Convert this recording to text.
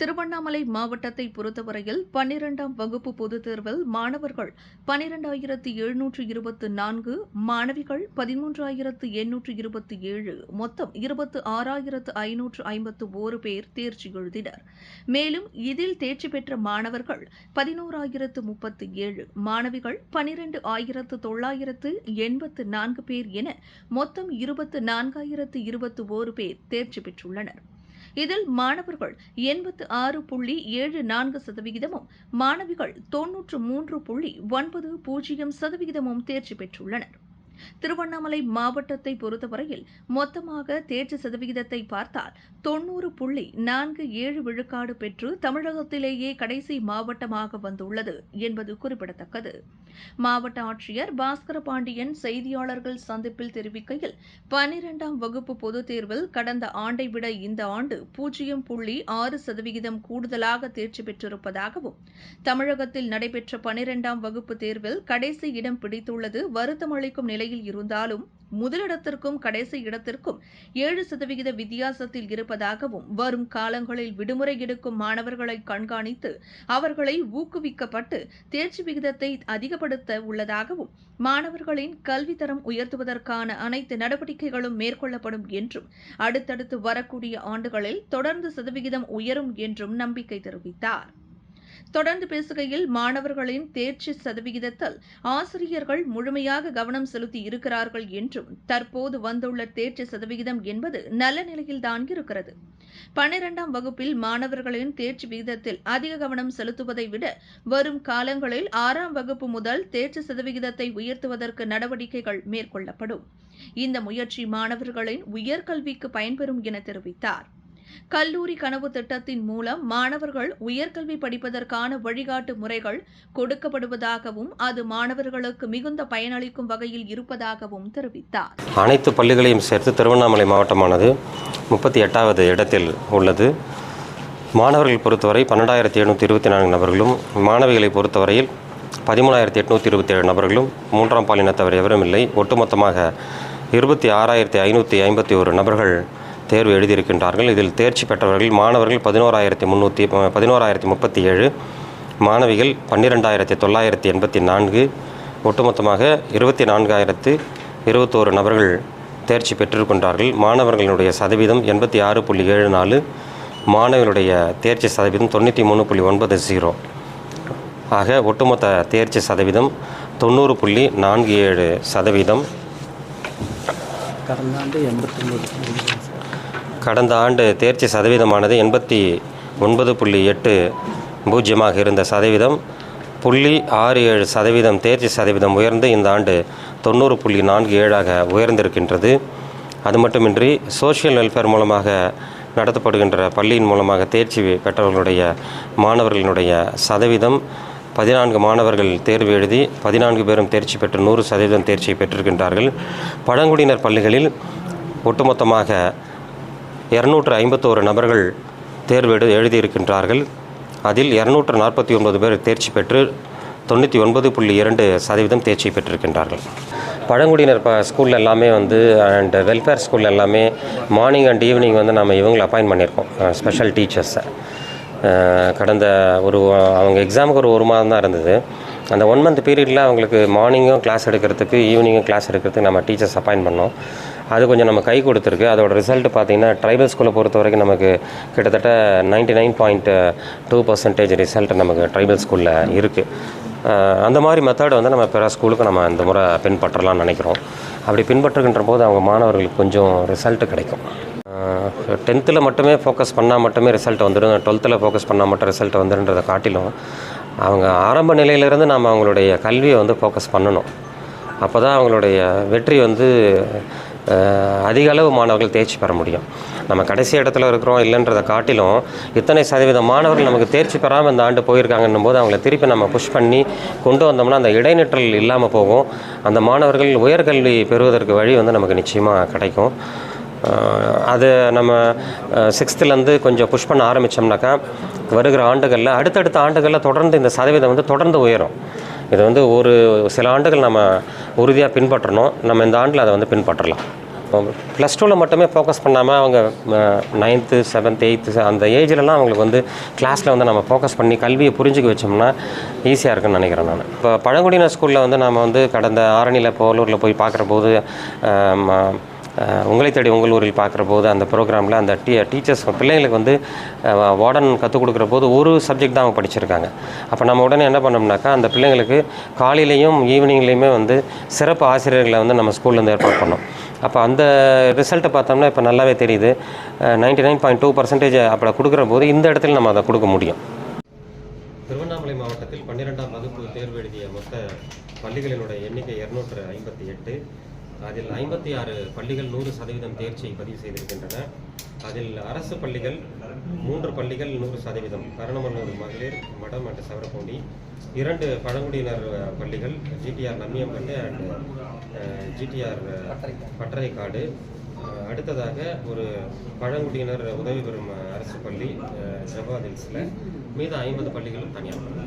திருவண்ணாமலை மாவட்டத்தை பொறுத்தவரையில் பன்னிரெண்டாம் வகுப்பு பொதுத் தேர்வில் மாணவர்கள் பனிரெண்டாயிரத்து எழுநூற்று இருபத்து நான்கு மாணவிகள் பதிமூன்றாயிரத்து எண்ணூற்று இருபத்தி ஏழு மொத்தம் இருபத்து ஆறாயிரத்து ஐநூற்று ஐம்பத்து ஓரு பேர் தேர்ச்சி எழுதினர். மேலும் இதில் தேர்ச்சி பெற்ற மாணவர்கள் பதினோராயிரத்து முப்பத்து ஏழு மாணவிகள் பனிரெண்டு ஆயிரத்து தொள்ளாயிரத்து எண்பத்து நான்கு பேர் என மொத்தம் இருபத்து நான்காயிரத்து இருபத்து ஓரு பேர் தேர்ச்சி பெற்றுள்ளனர். இதில் மாணவர்கள் எண்பத்து ஆறு புள்ளி ஏழு நான்கு சதவிகிதமும் மாணவிகள் தொன்னூற்று மூன்று புள்ளி ஒன்பது பூஜ்ஜியம் சதவிகிதமும் தேர்ச்சி பெற்றுள்ளனர். திருவண்ணாமலை மாவட்டத்தை பொறுத்தவரையில் மொத்தமாக தேர்ச்சி சதவிகிதத்தை பார்த்தால் தொன்னூறு புள்ளி நான்கு ஏழு விழுக்காடு பெற்று தமிழகத்திலேயே கடைசி மாவட்டமாக வந்துள்ளது என்பது குறிப்பிடத்தக்கது. மாவட்ட ஆட்சியர் பாஸ்கர பாண்டியன் செய்தியாளர்கள் சந்திப்பில் தெரிவிக்கையில் பனிரெண்டாம் வகுப்பு பொதுத் தேர்வில் கடந்த ஆண்டை விட இந்த ஆண்டு பூஜ்ஜியம் புள்ளி ஆறு சதவிகிதம் கூடுதலாக தேர்ச்சி பெற்றிருப்பதாகவும் தமிழகத்தில் நடைபெற்ற பனிரெண்டாம் வகுப்பு தேர்வில் கடைசி இடம் பிடித்துள்ளது வருத்தமளிக்கும் நிலையில் இருந்தாலும் முதலிடத்திற்கும் கடைசி இடத்திற்கும் ஏழு சதவிகித வித்தியாசத்தில் இருப்பதாகவும் வரும் காலங்களில் விடுமுறை எடுக்கும் மாணவர்களை கண்காணித்து அவர்களை ஊக்குவிக்கப்பட்டு தேர்ச்சி விகிதத்தை அதிகப்படுத்த உள்ளதாகவும் மாணவர்களின் கல்வித்தரம் உயர்த்துவதற்கான அனைத்து நடவடிக்கைகளும் மேற்கொள்ளப்படும் என்றும் அடுத்தடுத்து வரக்கூடிய ஆண்டுகளில் தொடர்ந்து சதவிகிதம் உயரும் என்றும் நம்பிக்கை தெரிவித்தார். தொடர்ந்து பேசுகையில் மாணவர்களின் தேர்ச்சி சதவிகிதத்தில் ஆசிரியர்கள் முழுமையாக கவனம் செலுத்தி இருக்கிறார்கள் என்றும் தற்போது வந்துள்ள தேர்ச்சி சதவிகிதம் என்பது நல்ல நிலையில்தான் இருக்கிறது. பன்னிரெண்டாம் வகுப்பில் மாணவர்களின் தேர்ச்சி விகிதத்தில் அதிக கவனம் செலுத்துவதை விட வரும் காலங்களில் ஆறாம் வகுப்பு முதல் தேர்ச்சி சதவிகிதத்தை உயர்த்துவதற்கு நடவடிக்கைகள் மேற்கொள்ளப்படும். இந்த முயற்சி மாணவர்களின் உயர்கல்விக்கு பயன்பெறும் என தெரிவித்தார். கல்லூரி கனவு திட்டத்தின் மூலம் மாணவர்கள் உயர்கல்வி படிப்பதற்கான வழிகாட்டு முறைகள் கொடுக்கப்படுவதாகவும் அது மாணவர்களுக்கு மிகுந்த பயனளிக்கும் வகையில் இருப்பதாகவும் தெரிவித்தார். அனைத்து பள்ளிகளையும் சேர்த்து திருவண்ணாமலை மாவட்டமானது முப்பத்தி எட்டாவது இடத்தில் உள்ளது. மாணவர்கள் பொறுத்தவரை பன்னெண்டாயிரத்தி எழுநூற்றி இருபத்தி நான்கு நபர்களும் மாணவிகளை பொறுத்தவரையில் பதிமூணாயிரத்தி எட்நூற்றி இருபத்தி ஏழு நபர்களும் மூன்றாம் பாலினத்தவர் எவரும் இல்லை. ஒட்டுமொத்தமாக இருபத்தி ஆறாயிரத்தி ஐநூற்றி ஐம்பத்தி ஒரு நபர்கள் தேர்வு எழுதியிருக்கின்றார்கள். இதில் தேர்ச்சி பெற்றவர்கள் மாணவர்கள் பதினோராயிரத்தி முந்நூற்றி பதினோராயிரத்தி முப்பத்தி ஏழு மாணவிகள் பன்னிரெண்டாயிரத்தி தொள்ளாயிரத்தி எண்பத்தி நான்கு ஒட்டுமொத்தமாக இருபத்தி நான்காயிரத்து இருபத்தோரு நபர்கள் தேர்ச்சி பெற்றிருக்கின்றார்கள். மாணவர்களுடைய சதவீதம் எண்பத்தி ஆறு புள்ளி ஏழு நாலு மாணவர்களுடைய தேர்ச்சி சதவீதம் தொண்ணூற்றி மூணு புள்ளி ஒன்பது ஜீரோ ஆக ஒட்டுமொத்த தேர்ச்சி சதவீதம் தொண்ணூறு புள்ளி நான்கு ஏழு சதவீதம். கடந்த ஆண்டு எண்பத்தொம்பது கடந்த ஆண்டு தேர்ச்சி சதவீதமானது எண்பத்தி ஒன்பது புள்ளி எட்டு பூஜ்ஜியமாக இருந்த சதவீதம். புள்ளி ஆறு ஏழு சதவீதம் தேர்ச்சி சதவீதம் உயர்ந்து இந்த ஆண்டு தொண்ணூறு புள்ளி நான்கு ஏழாக உயர்ந்திருக்கின்றது. அது மட்டுமின்றி சோஷியல் வெல்ஃபேர் மூலமாக நடத்தப்படுகின்ற பள்ளியின் மூலமாக தேர்ச்சி பெற்றவர்களுடைய மாணவர்களினுடைய சதவீதம். பதினான்கு மாணவர்கள் தேர்வு எழுதி பதினான்கு பேரும் தேர்ச்சி பெற்று நூறு சதவீதம் தேர்ச்சியை பெற்றிருக்கின்றார்கள். பழங்குடியினர் பள்ளிகளில் ஒட்டுமொத்தமாக இரநூற்று ஐம்பத்தோரு நபர்கள் தேர்வு எழு எழுதியிருக்கின்றார்கள். அதில் இரநூற்று நாற்பத்தி ஒன்பது பேர் தேர்ச்சி பெற்று தொண்ணூற்றி ஒன்பது புள்ளி இரண்டு சதவீதம் தேர்ச்சி பெற்றிருக்கின்றார்கள். பழங்குடியினர் ப ஸ்கூலில் எல்லாமே வந்து அண்ட் வெல்ஃபேர் ஸ்கூலில் எல்லாமே மார்னிங் அண்ட் ஈவினிங் வந்து நம்ம இவங்களை அப்பாயின் பண்ணியிருக்கோம். ஸ்பெஷல் டீச்சர்ஸை கடந்த ஒரு அவங்க எக்ஸாமுக்கு ஒரு ஒரு மாதம் தான் இருந்தது. அந்த ஒன் மந்த் பீரியடில் அவங்களுக்கு மார்னிங்கும் கிளாஸ் எடுக்கிறதுக்கு ஈவினிங்கும் கிளாஸ் எடுக்கிறதுக்கு நம்ம டீச்சர்ஸ் அப்பாயின்ட் பண்ணோம். அது கொஞ்சம் நம்ம கை கொடுத்துருக்கு. அதோட ரிசல்ட் பார்த்திங்கன்னா ட்ரைபல் ஸ்கூலை பொறுத்த வரைக்கும் நமக்கு கிட்டத்தட்ட ninety nine point two percentage result நமக்கு ட்ரைபல் ஸ்கூலில் இருக்குது அந்த மாதிரி மெத்தட் வந்து நம்ம பிற ஸ்கூலுக்கு நம்ம இந்த முறை பின்பற்றலாம்னு நினைக்கிறோம். அப்படி பின்பற்றுகின்ற போது அவங்க மாணவர்களுக்கு கொஞ்சம் ரிசல்ட் கிடைக்கும். டென்த்தில் மட்டுமே ஃபோக்கஸ் பண்ணால் மட்டுமே ரிசல்ட் வந்துடும். டுவெல்த்தில் ஃபோக்கஸ் பண்ணால் மட்டும் ரிசல்ட் வந்துடுன்றதை காட்டிலும் அவங்க ஆரம்ப நிலையிலேருந்து நாம் அவங்களுடைய கல்வியை வந்து ஃபோக்கஸ் பண்ணணும். அப்போ தான் அவங்களுடைய வெற்றி வந்து அதிக அளவு மாணவர்கள் தேர்ச்சி பெற முடியும். நம்ம கடைசி இடத்துல இருக்கிறோம் இல்லைன்றதை காட்டிலும் இத்தனை சதவீத மாணவர்கள் நமக்கு தேர்ச்சி பெறாமல் இந்த ஆண்டு போயிருக்காங்கன்னும் போது அவங்கள திருப்பி நம்ம புஷ் பண்ணி கொண்டு வந்தோம்னா அந்த இடைநிற்றல் இல்லாமல் போகும். அந்த மாணவர்கள் உயர்கல்வி பெறுவதற்கு வழி வந்து நமக்கு நிச்சயமாக கிடைக்கும். அது நம்ம சிக்ஸ்த்துலேருந்து கொஞ்சம் புஷ் பண்ண ஆரம்பித்தோம்னாக்கா வருகிற ஆண்டுகளில் அடுத்தடுத்த ஆண்டுகளில் தொடர்ந்து இந்த சதவீதம் வந்து தொடர்ந்து உயரும். இது வந்து ஒரு சில ஆண்டுகள் நம்ம உறுதியாக பின்பற்றணும். நம்ம இந்த ஆண்டில் அதை வந்து பின்பற்றலாம். ப்ளஸ் டூவில் மட்டுமே ஃபோக்கஸ் பண்ணாமல் அவங்க நைன்த்து செவன்த் எயித்து அந்த ஏஜ்லலாம் அவங்களுக்கு வந்து கிளாஸில் வந்து நம்ம ஃபோக்கஸ் பண்ணி கல்வியை புரிஞ்சுக்க வச்சோம்னா ஈஸியாக இருக்குன்னு நினைக்கிறேன் நான். இப்போ பழங்குடியினர் ஸ்கூலில் வந்து நம்ம வந்து கடந்த ஆரணியில் போலூரில் போய் பார்க்குற போது உங்களை தேடி உங்கள் ஊரில் பார்க்குற போது அந்த ப்ரோக்ராமில் அந்த டீ டீச்சர்ஸ் பிள்ளைங்களுக்கு வந்து வார்டன் கற்றுக் கொடுக்குற போது ஒரு சப்ஜெக்ட் தான் அவங்க படிச்சிருக்காங்க. அப்போ நம்ம உடனே என்ன பண்ணோம்னாக்கா அந்த பிள்ளைங்களுக்கு காலையிலையும் ஈவினிங்லேயுமே வந்து சிறப்பு ஆசிரியர்களை வந்து நம்ம ஸ்கூல்லேருந்து ஏற்பாடு பண்ணோம். அப்போ அந்த ரிசல்ட்டை பார்த்தோம்னா இப்போ நல்லாவே தெரியுது. Ninety nine point two percentage அப்படி கொடுக்குற போது இந்த இடத்துல நம்ம அதை கொடுக்க முடியும். திருவண்ணாமலை மாவட்டத்தில் பன்னிரெண்டாம் வகுப்பு தேர்வு எழுதிய மொத்த பள்ளிகளினுடைய எண்ணிக்கை இரநூற்று ஐம்பத்தி எட்டு. அதில் ஐம்பத்தி ஆறு பள்ளிகள் நூறு சதவீதம் தேர்ச்சியை பதிவு செய்திருக்கின்றன. அதில் அரசு பள்ளிகள் மூன்று பள்ளிகள் நூறு சதவீதம். கரணமல்லூர் மகளிர் மடம் அண்ட் சவரப்பூண்டி இரண்டு பழங்குடியினர் பள்ளிகள் GTR Nanniyampattu and GTR Pattaraikadu அடுத்ததாக ஒரு பழங்குடியினர் உதவி பெறும் அரசு பள்ளி ஜவாதில்ஸில் மீது ஐம்பது பள்ளிகளும் தனியார் பள்ளி